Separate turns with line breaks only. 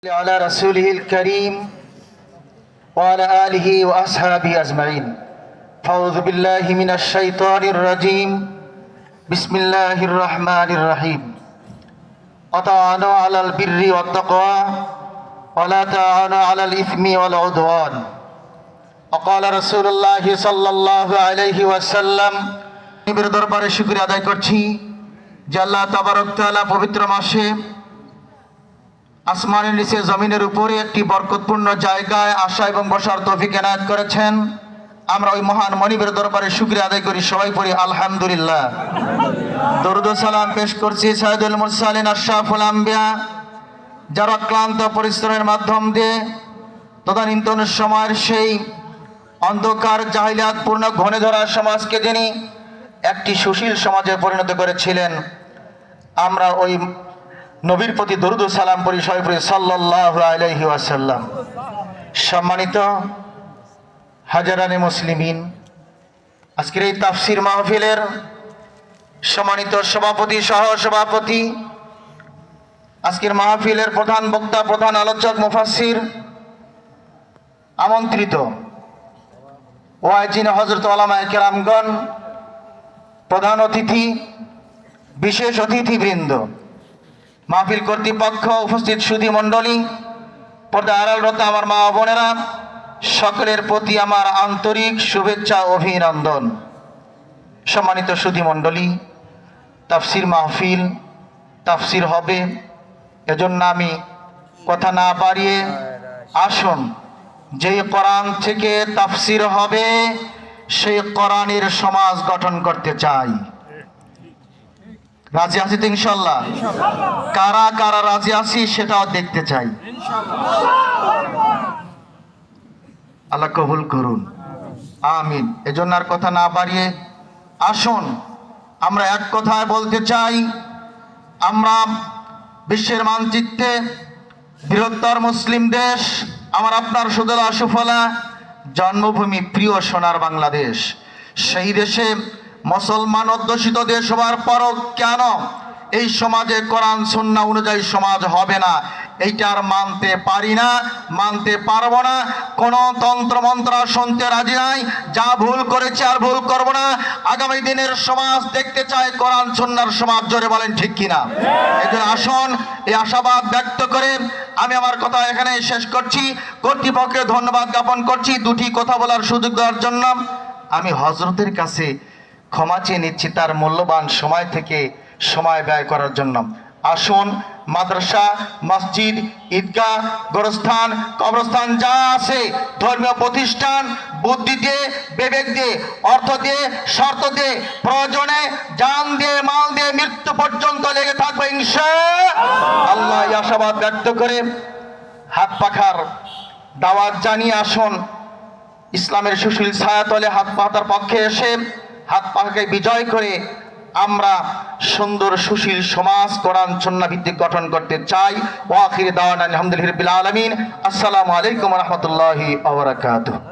على رسوله الكريم وعلى آله وأصحابه أجمعين فأعوذ بالله من الشيطان الرجيم بسم الله الرحمن الرحيم وتعاونوا على البر والتقوى ولا تعاونوا على الإثم والعدوان وقال رسول الله صلى الله عليه وسلم নবীর দরবারে শুকরিয়া আদায় করছি যে আল্লাহ তাবারক তাআলা পবিত্র মাসে আসমানের নিচে জমিনের উপরে একটি বরকতপূর্ণ জায়গায় আসা এবং বসার তৌফিক এনায়ত করেছেন। আমরা ওই মহান মনিবের দরবারে শুক্রিয়া আদায় করি, সবাই পড়ি আলহামদুলিল্লাহ। দরুদ সালাম পেশ করছি সাইদুল মুরসালিন, আশরাফুল আম্বিয়া। যারা ক্লান্ত পরিশ্রমের মাধ্যম দিয়ে তদানীন্তন সময়ের সেই অন্ধকার জাহিলিয়াতপূর্ণ ঘনে ধরা সমাজকে যিনি একটি সুশীল সমাজে পরিণত করেছিলেন, আমরা ওই নবীর প্রতি দরুদ সালাম পরি সবাই পড়ি, সাল্লাল্লাহু আলাইহি ওয়াসাল্লাম। সম্মানিত হাজারানে মুসলিমিন, আজকের এই তাফসির মাহফিলের সম্মানিত সভাপতি সহ সভাপতি, আজকের মাহফিলের প্রধান বক্তা, প্রধান আলোচক মুফাসির আমন্ত্রিত ওয়াইজিন হজরত আলামায় কেরামগণ, প্রধান অতিথি, বিশেষ অতিথিবৃন্দ। মাহফিল কর্তৃপক্ষ উপস্থিত সুধী মণ্ডলী, পর্দা আড়ালরত আমার মা বোনেরা, সকলের প্রতি আমার আন্তরিক শুভেচ্ছা অভিনন্দন। সম্মানিত সুধী মণ্ডলী, তাফসির মাহফিল, তাফসির হবে, এজন্য আমি কথা না বাড়িয়ে আসুন। যে কোরআন থেকে তাফসির হবে, সেই কোরআনের সমাজ গঠন করতে চাই। রাজি আছি তো ইনশাল্লাহ। কারা কারা রাজি আছি সেটাও দেখতে চাই। আল্লাহ কবুল করুন। আমিন। এজন্য আর কথা না বাড়িয়ে আসুন। আমরা এক কথায় বলতে চাই, আমরা বিশ্বের মানচিত্রে বৃহত্তর মুসলিম দেশ, আমার আপনার সুদলা সুফলা জন্মভূমি প্রিয় সোনার বাংলাদেশ। সেই দেশে মুসলমান অধ্যুষিত দেশ হওয়ার পরও কেন এই সমাজে কোরআন সন্না অনুযায়ী সমাজ হবে না? এইটা আর মানতে পারি না, মানতে পারব না। কোন তন্ত্র, মন্ত্র শুনতে রাজি নাই। যা ভুল করেছে আর ভুল করব না। আগামী দিনের সমাজ দেখতে চায় কোরআন সন্ন্যার সমাজ। জোরে বলেন ঠিক কিনা? এই জন্য আসুন, এই আশাবাদ ব্যক্ত করে আমি আমার কথা এখানে শেষ করছি। কর্তৃপক্ষকে ধন্যবাদ জ্ঞাপন করছি। দুটি কথা বলার সুযোগ দেওয়ার জন্য আমি হজরতের কাছে ক্ষমা চেয়ে নিচ্ছি তার মূল্যবান সময় থেকে সময় ব্যয় করার জন্য। আসুন, মাদ্রাসা, মসজিদ, ঈদগাহ, গোরস্থান, কবরস্থান যা আছে, ধর্মীয় প্রতিষ্ঠান, বুদ্ধি দিয়ে, বিবেক দিয়ে, অর্থ দিয়ে, শর্ত দিয়ে, প্রয়োজনে যান দিয়ে, মাল দিয়ে মৃত্যু পর্যন্ত লেগে থাকবে ইনশা আল্লাহ আশাবাদ ব্যক্ত করে হাত পাখার দাওয়াত জানিয়ে আসুন। ইসলামের সুশীল ছায়াতলে হাত পাতার পক্ষে এসে হাত পাকে বিজয় করে আমরা সুন্দর, সুশীল সমাজ, কোরআন সন্না ভিত্তিক গঠন করতে চাই। ওয়াখির দাওয়ান আলহামদুলিল্লাহ আলমিন। আসসালামু আলাইকুম রহমতুল্লাহি আবরাকাতুহ